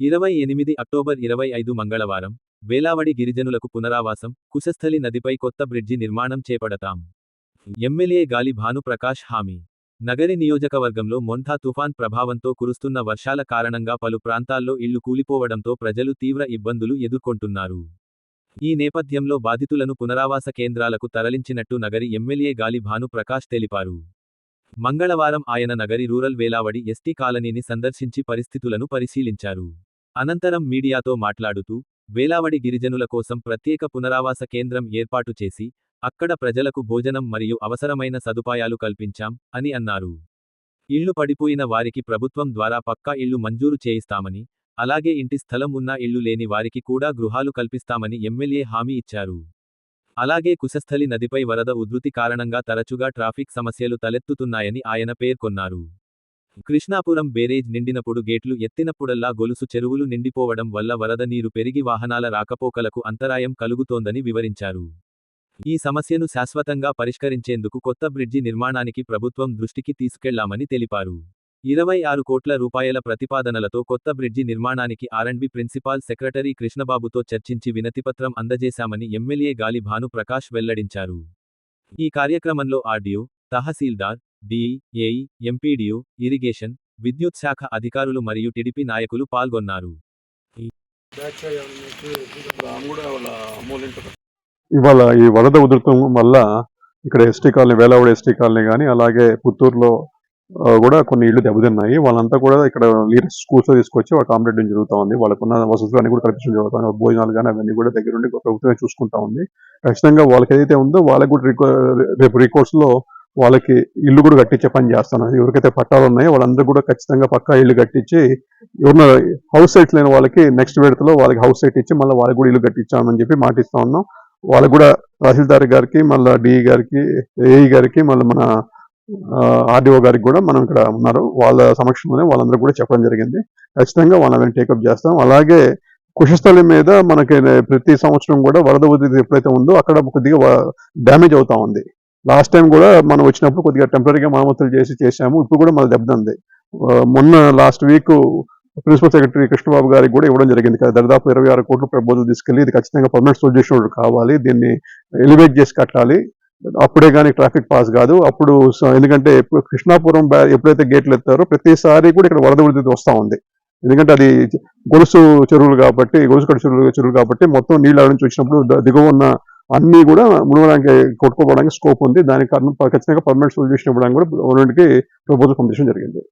ఇరవై ఎనిమిది అక్టోబర్ ఇరవై ఐదు మంగళవారం వేలావడి గిరిజనులకు పునరావాసం కుశస్థలి నదిపై కొత్త బ్రిడ్జి నిర్మాణం చేపడతాం. ఎమ్మెల్యే గాలి భానుప్రకాష్ హామీ. నగరి నియోజకవర్గంలో మొంథా తుఫాన్ ప్రభావంతో కురుస్తున్న వర్షాల కారణంగా పలు ప్రాంతాల్లో ఇళ్ళు కూలిపోవడంతో ప్రజలు తీవ్ర ఇబ్బందులు ఎదుర్కొంటున్నారు. ఈ నేపథ్యంలో బాధితులను పునరావాస కేంద్రాలకు తరలించినట్టు నగరి ఎమ్మెల్యే గాలి భానుప్రకాష్ తెలిపారు. మంగళవారం ఆయన నగరి రూరల్ వేలావడి ఎస్టీ కాలనీని సందర్శించి పరిస్థితులను పరిశీలించారు. అనంతరం మీడియాతో మాట్లాడుతూ వేలావడి గిరిజనుల కోసం ప్రత్యేక పునరావాస కేంద్రం ఏర్పాటు చేసి అక్కడ ప్రజలకు భోజనం మరియు అవసరమైన సదుపాయాలు కల్పించాం అని అన్నారు. ఇళ్ళు పడిపోయిన వారికి ప్రభుత్వం ద్వారా పక్కా ఇళ్ళు మంజూరు చేయిస్తామని అలాగే ఇంటి స్థలం ఉన్న ఇళ్ళు లేని వారికి కూడా గృహాలు కల్పిస్తామని ఎమ్మెల్యే హామీ ఇచ్చారు. అలాగే కుశస్థలి నదిపై వరద ఉధృతి కారణంగా తరచుగా ట్రాఫిక్ సమస్యలు తలెత్తుతున్నాయని ఆయన పేర్కొన్నారు. కృష్ణాపురం బేరేజ్ నిండినప్పుడు గేట్లు ఎత్తినప్పుడల్లా గొలుసు చెరువులు నిండిపోవడం వల్ల వరద నీరు పెరిగి వాహనాల రాకపోకలకు అంతరాయం కలుగుతోందని వివరించారు. ఈ సమస్యను శాశ్వతంగా పరిష్కరించేందుకు కొత్త బ్రిడ్జి నిర్మాణానికి ప్రభుత్వం దృష్టికి తీసుకెళ్ళామని తెలిపారు. ఇరవై ఆరు కోట్ల రూపాయల ప్రతిపాదనలతో కొత్త బ్రిడ్జి నిర్మాణానికి ఆర్ఎండ్బి ప్రిన్సిపాల్ సెక్రటరీ కృష్ణబాబుతో చర్చించి వినతిపత్రం అందజేశామని ఎమ్మెల్యే గాలి భాను ప్రకాష్ వెల్లడించారు. ఈ కార్యక్రమంలో RDO tahsildar DE AE irrigation విద్యుత్ శాఖ అధికారులు మరియు టిడిపి నాయకులు పాల్గొన్నారు. ఇవాళ ఈ వరద ఉధృతం వల్ల ఇక్కడ ఎస్టీ కాలనీ వేలావుడి ఎస్టీ కాలనీ కానీ అలాగే పుత్తూరులో కూడా కొన్ని ఇళ్ళు దెబ్బతిన్నాయి. వాళ్ళంతా కూడా ఇక్కడ లీడర్స్ స్కూల్స్లో తీసుకొచ్చి వాళ్ళు కాంపిటేషన్ జరుగుతూ ఉంది. వాళ్ళకున్న వసతులు అన్ని కూడా కల్పించడం జరుగుతుంది భోజనాలు కానీ అవన్నీ కూడా దగ్గరుండి ప్రభుత్వమే చూసుకుంటా ఉంది. ఖచ్చితంగా వాళ్ళకి ఏదైతే ఉందో వాళ్ళకి కూడా రికో- రేపు రికార్డ్స్లో వాళ్ళకి ఇల్లు కూడా కట్టించే పని చేస్తున్నారు. ఎవరికైతే పట్టాలు ఉన్నాయో వాళ్ళందరూ కూడా ఖచ్చితంగా పక్కా ఇల్లు కట్టించి ఎవరిన హౌస్ సైట్ లేని వాళ్ళకి నెక్స్ట్ విడతలో వాళ్ళకి హౌస్ సైట్ ఇచ్చి మళ్ళీ వాళ్ళకి కూడా ఇల్లు కట్టించామని చెప్పి మాటిస్తా ఉన్నాం. వాళ్ళకు కూడా తహసీల్దార్ గారికి మళ్ళీ డిఈ గారికి ఏఈ గారికి మళ్ళీ మన ఆర్డీఓ గారికి కూడా మనం ఇక్కడ ఉన్నారు. వాళ్ళ సమక్షంలోనే వాళ్ళందరూ కూడా చెప్పడం జరిగింది. ఖచ్చితంగా వాళ్ళని టేకప్ చేస్తాం. అలాగే కుషస్థలి మీద మనకి ప్రతి సంవత్సరం కూడా వరద ఉధృతి ఎప్పుడైతే ఉందో అక్కడ కొద్దిగా డ్యామేజ్ అవుతా ఉంది. లాస్ట్ టైం కూడా మనం వచ్చినప్పుడు కొద్దిగా టెంపరీగా మరమ్మతులు చేసి చేశాము. ఇప్పుడు కూడా మన దెబ్బతింది. మొన్న last week principal secretary Krishnababu గారికి కూడా ఇవ్వడం జరిగింది కదా. దాదాపు ఇరవై ఆరు కోట్లు ప్రబోధం తీసుకెళ్ళి ఇది ఖచ్చితంగా పర్మనెంట్ సొల్యూషన్ కావాలి. దీన్ని ఎలివేట్ చేసి కట్టాలి. అప్పుడే కానీ ట్రాఫిక్ పాస్ కాదు. అప్పుడు ఎందుకంటే కృష్ణాపురం ఎప్పుడైతే గేట్లు ఎత్తారో ప్రతిసారి కూడా ఇక్కడ వరద ఉడితే వస్తూ ఉంది. ఎందుకంటే అది గొలుసు చెరువులు కాబట్టి గొలుసు కట్టు చెరువులు చెరువులు కాబట్టి మొత్తం నీళ్ళు నుంచి వచ్చినప్పుడు దిగువ ఉన్న అన్నీ కూడా మునగడానికి కొట్టుకోవడానికి స్కోప్ ఉంది. దానికి కారణం ఖచ్చితంగా పర్మనెంట్ సొల్యూషన్ ఇవ్వడానికి కూడా గవర్నమెంట్కి ప్రపోజల్ పంపించడం జరిగింది.